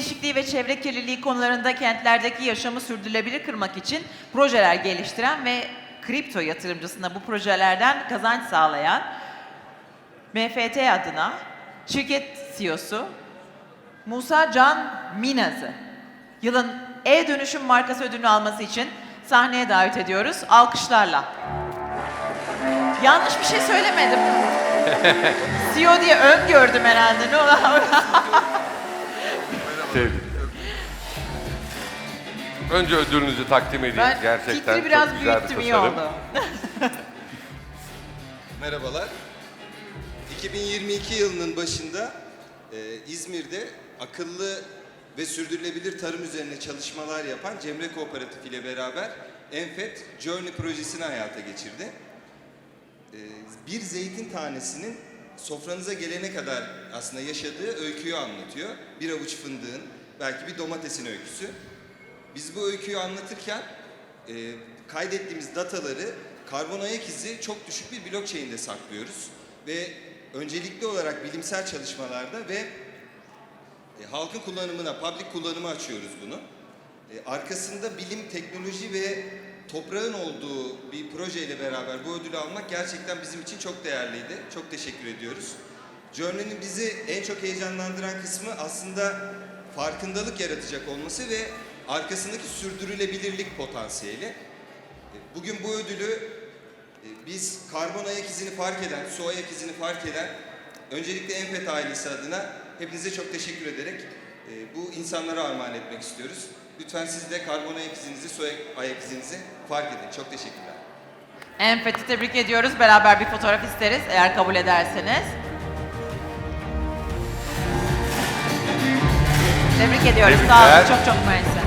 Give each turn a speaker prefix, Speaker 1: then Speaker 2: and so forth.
Speaker 1: kirliliği ve çevre kirliliği konularında kentlerdeki yaşamı sürdürülebilir kırmak için projeler geliştiren ve kripto yatırımcısına bu projelerden kazanç sağlayan MFT adına şirket CEO'su Musa Can Minaz'ı yılın e-dönüşüm markası ödülünü alması için sahneye davet ediyoruz. Alkışlarla. Yanlış bir şey söylemedim. CEO diye ön gördüm herhalde. Ne ola-
Speaker 2: Tebrik. Önce ödülünüzü takdim edeyim.
Speaker 1: Ben
Speaker 2: Gerçekten
Speaker 1: fikri biraz
Speaker 2: çok güzel
Speaker 1: büyüttüm
Speaker 2: bir
Speaker 1: iyi
Speaker 2: tasarım.
Speaker 1: oldu.
Speaker 3: Merhabalar. 2022 yılının başında e, İzmir'de akıllı ve sürdürülebilir tarım üzerine çalışmalar yapan Cemre Kooperatif ile beraber Enfet Journey projesini hayata geçirdi. E, bir zeytin tanesinin sofranıza gelene kadar aslında yaşadığı öyküyü anlatıyor. Bir avuç fındığın, belki bir domatesin öyküsü. Biz bu öyküyü anlatırken e, kaydettiğimiz dataları karbon ayak izi çok düşük bir blockchain'de saklıyoruz. Ve öncelikli olarak bilimsel çalışmalarda ve e, halkın kullanımına, public kullanıma açıyoruz bunu. E, arkasında bilim, teknoloji ve toprağın olduğu bir projeyle beraber bu ödülü almak gerçekten bizim için çok değerliydi. Çok teşekkür ediyoruz. Journey'nin bizi en çok heyecanlandıran kısmı aslında farkındalık yaratacak olması ve arkasındaki sürdürülebilirlik potansiyeli. E, Bugün bu ödülü e, biz karbon ayak izini fark eden, su ayak izini fark eden öncelikle Enfet ailesi adına hepinize çok teşekkür ederek e, bu insanlara armağan etmek istiyoruz. Lütfen siz de karbon ayak izinizi, su ayak izinizi fark edin. Çok teşekkürler.
Speaker 1: Enfet'i tebrik ediyoruz. Beraber bir fotoğraf isteriz eğer kabul ederseniz. Tebrik ediyoruz. Sağ olun.
Speaker 2: Tebrikler.
Speaker 1: Çok çok mersi.